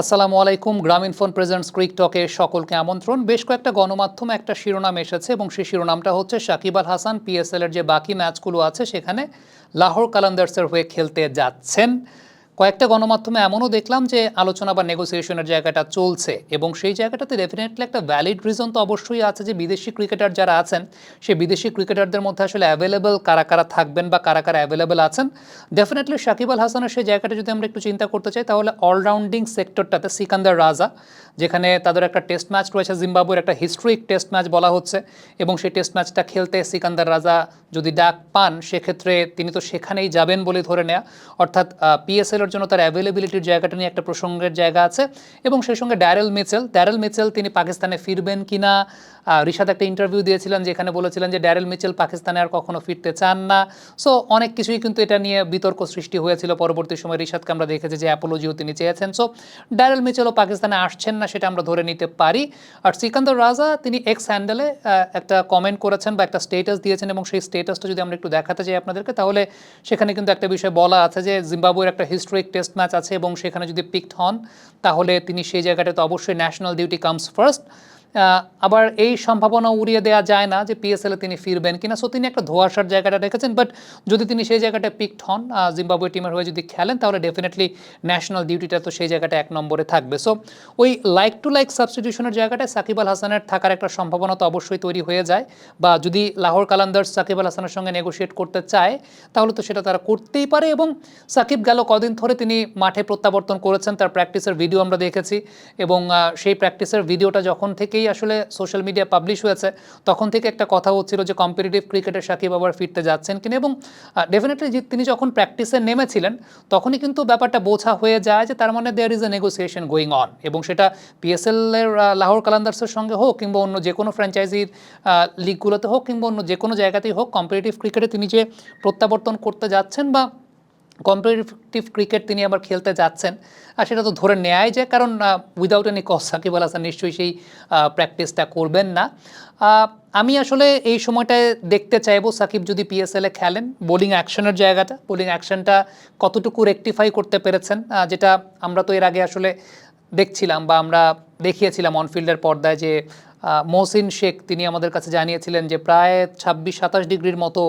আসসালামু আলাইকুম। গ্রামীণ ফোন প্রেজেন্টস ক্রিক টকে সকলকে আমন্ত্রণ। বেশ কয়েকটা গণমাধ্যমে একটা শিরোনাম এসেছে এবং সেই শিরোনামটা হচ্ছে সাকিব আল হাসান পিএসএল এর যে বাকি ম্যাচগুলো আছে সেখানে লাহোর কালান্দার্সের হয়ে খেলতে যাচ্ছেন। কয়েকটা গণমাধ্যমে এমনও দেখলাম যে আলোচনা বা নেগোসিয়েশনের জায়গাটা চলছে এবং সেই জায়গাটাতে ডেফিনেটলি একটা ভ্যালিড রিজন তো অবশ্যই আছে যে বিদেশি ক্রিকেটার যারা আছেন সেই বিদেশি ক্রিকেটারদের মধ্যে আসলে অ্যাভেলেবেল কারা কারা থাকবেন বা কারা কারা অ্যাভেলেবেল আছেন। ডেফিনেটলি সাকিব আল হাসানের সেই জায়গাটা যদি আমরা একটু চিন্তা করতে চাই, তাহলে অলরাউন্ডিং সেক্টরটাতে সিকান্দার রাজা, যেখানে তাদের একটা টেস্ট ম্যাচ রয়েছে, জিম্বাবুয়ের একটা হিস্ট্রিক টেস্ট ম্যাচ বলা হচ্ছে এবং সেই টেস্ট ম্যাচটা খেলতে সিকান্দার রাজা যদি ডাক পান, সেক্ষেত্রে তিনি তো সেখানেই যাবেন বলে ধরে নেয়া। অর্থাৎ পিএসএল এর জন্য তার অ্যাভেলেবিলিটির জায়গাটা নিয়ে একটা প্রসঙ্গের জায়গা আছে। এবং সেই সঙ্গে ড্যারেল মিচেল ড্যারেল মিচেল তিনি পাকিস্তানে ফিরবেন কিনা আহ, রিশাদ একটা ইন্টারভিউ দিয়েছিলেন যেখানে বলেছিলেন যে ড্যারেল মিচেল পাকিস্তানে আর কখনো ফিরতে চান না। সো অনেক কিছুই কিন্তু এটা নিয়ে বিতর্ক সৃষ্টি হয়েছিল। পরবর্তী সময় রিশাদকে আমরা দেখেছি যে অ্যাপোলজিও তিনি চেয়েছেন। সো ড্যারেল মিচেলও পাকিস্তানে আসছেন না সেটা আমরা ধরে নিতে পারি। আর সিকান্দর রাজা তিনি এক্স হ্যান্ডেলে একটা কমেন্ট করেছেন বা একটা স্টেটাস দিয়েছেন এবং সেই স্টেটাসটা যদি আমরা একটু দেখাতে চাই আপনাদেরকে তাহলে সেখানে কিন্তু একটা বিষয় বলা আছে যে জিম্বাবুয়ের একটা হিস্টোরিক টেস্ট ম্যাচ আছে এবং সেখানে যদি পিকড হন, তাহলে তিনি সেই জায়গাটাতে অবশ্যই ন্যাশনাল ডিউটি কামস ফার্স্ট আবার এই সম্ভাবনা উড়িয়ে দেওয়া যায় না যে পিএসএল তিনি ফিরবেন কিনা। সো তিনি একটা ধোয়াশার জায়গাটা রেখেছেন বাট যদি তিনি সেই জায়গাটা পিকড হন জিম্বাবুয়ে টিমের হয়ে যদি খেলেন, তাহলে ডেফিনেটলি ন্যাশনাল ডিউটিটা তো সেই জায়গাটা এক নম্বরে থাকবে। সো ওই লাইক টু লাইক সাবস্টিটিউশনের জায়গাটায় সাকিব আল হাসানের থাকার একটা সম্ভাবনা তো অবশ্যই তৈরি হয়ে যায়। বা যদি লাহোর কালান্দার্স সাকিব আল হাসানের সঙ্গে নেগোশিয়েট করতে চায়, তাহলে তো সেটা তারা করতেই পারে এবং সাকিব গেল কদিন ধরে তিনি মাঠে প্রত্যাবর্তন করেছেন, তার প্র্যাকটিসের ভিডিও আমরা দেখেছি এবং সেই প্র্যাকটিসের ভিডিওটা যখন থেকেই আসলে সোশ্যাল মিডিয়া পাবলিশ হয়েছে, তখন থেকে একটা কথা হচ্ছিল যে কম্পিটিটিভ ক্রিকেটের সাকিব আবার ফিরতে যাচ্ছেন কিনা এবং ডেফিনেটলি তিনি যখন প্র্যাকটিসে নেমেছিলেন, তখনই কিন্তু ব্যাপারটা বোঝা হয়ে যায় যে তার মানে there is a negotiation going on এবং সেটা পিএসএল এর লাহোর কালান্দার্সের সঙ্গে হোক কিংবা অন্য যে কোনো ফ্র্যাঞ্চাইজির লিগগুলোতে হোক কিংবা অন্য যে কোনো জায়গাতেই হোক কম্পিটিটিভ ক্রিকেটে তিনি যে প্রত্যাবর্তন করতে যাচ্ছেন বা কম্পিটিটিভ ক্রিকেট তিনি আবার খেলতে যাচ্ছেন। আর সেটা তো ধরে নেয়াই যায়, কারণ without any cost Shakib Al Hasan নিশ্চয়ই সেই প্র্যাকটিসটা করবেন না। আমি আসলে এই সময়টায় দেখতে চাইব সাকিব যদি পিএসএলে খেলেন বোলিং অ্যাকশনের জায়গাটা বোলিং অ্যাকশনটা কতটুকু রেকটিফাই করতে পেরেছেন যেটা আমরা তো এর আগে আসলে দেখছিলাম বা আমরা দেখিয়েছিলাম অনফিল্ডের পর্দায় যে মহসিন শেখ, তিনি আমাদের কাছে জানিয়েছিলেন যে প্রায় ছাব্বিশ, সাতাশ ডিগ্রির মতো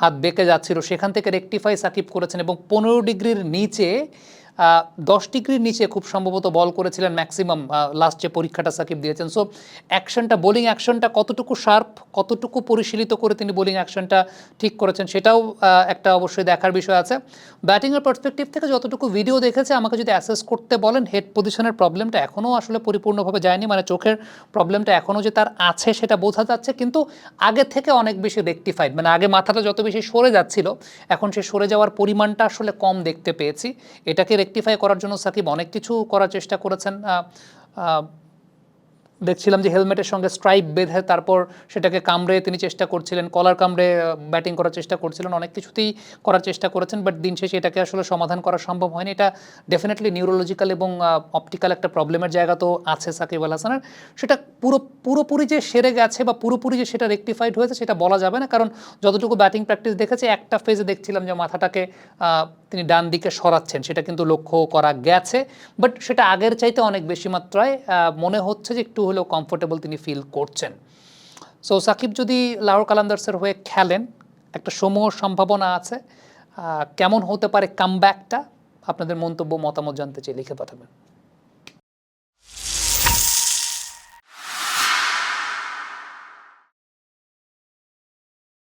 হাত বেঁকে যাচ্ছিল। সেখান থেকে রেকটিফাই সাকিব করেছেন এবং পনেরো ডিগ্রির নিচে দশ ডিগ্রির নিচে খুব সম্ভবত বল করেছিলেন ম্যাক্সিমাম লাস্ট যে পরীক্ষাটা সাকিব দিয়েছেন। সো অ্যাকশনটা বোলিং অ্যাকশনটা কতটুকু শার্প কতটুকু পরিশীলিত করে তিনি বোলিং অ্যাকশনটা ঠিক করেছেন সেটাও একটা অবশ্যই দেখার বিষয় আছে। ব্যাটিংয়ের পার্সপেক্টিভ থেকে যতটুকু ভিডিও দেখেছে, আমাকে যদি অ্যাসেস করতে বলেন হেড পজিশনের প্রবলেমটা এখনও আসলে পরিপূর্ণভাবে যায়নি। মানে চোখের প্রবলেমটা এখনও যে তার আছে সেটা বোঝা যাচ্ছে, কিন্তু আগে থেকে অনেক বেশি রেকটিফাইড মানে আগে মাথাটা যত বেশি সরে যাচ্ছিল, এখন সে সরে যাওয়ার পরিমাণটা আসলে কম দেখতে পেয়েছি। এটাকে রেকটিফাই করার জন্য সাকিব অনেক কিছু করার চেষ্টা করেছেন দেখছিলাম যে হেলমেটের সঙ্গে স্ট্রাইপ বেঁধে তারপর সেটাকে কামড়ে তিনি চেষ্টা করছিলেন, কলার কামড়ে ব্যাটিং করার চেষ্টা করছিলেন, অনেক কিছুতেই করার চেষ্টা করেছেন বাট দিন শেষে এটাকে আসলে সমাধান করা সম্ভব হয়নি। এটা ডেফিনেটলি নিউরোলজিক্যাল এবং অপটিক্যাল একটা প্রবলেমের জায়গা তো আছে সাকিব আল হাসানের। সেটা পুরো, পুরোপুরি যে সেরে গেছে বা পুরোপুরি যে সেটা রেকটিফাইড হয়েছে সেটা বলা যাবে না, কারণ যতটুকু ব্যাটিং প্র্যাকটিস দেখেছে, একটা ফেজে দেখছিলাম যে মাথাটাকে তিনি ডান দিকে সরাচ্ছেন, সেটা কিন্তু লক্ষ্য করা গেছে বাট সেটা আগের চাইতে অনেক বেশি মাত্রায় মনে হচ্ছে যে একটু হলেও কমফোর্টেবল তিনি ফিল করছেন। সো সাকিব যদি লাহোর কালান্দার্সের হয়ে খেলেন, একটা সমূহ সম্ভাবনা আছে। কেমন হতে পারে কামব্যাকটা আপনাদের মন্তব্য, মতামত জানতে চেয়ে লিখে পাঠাবেন।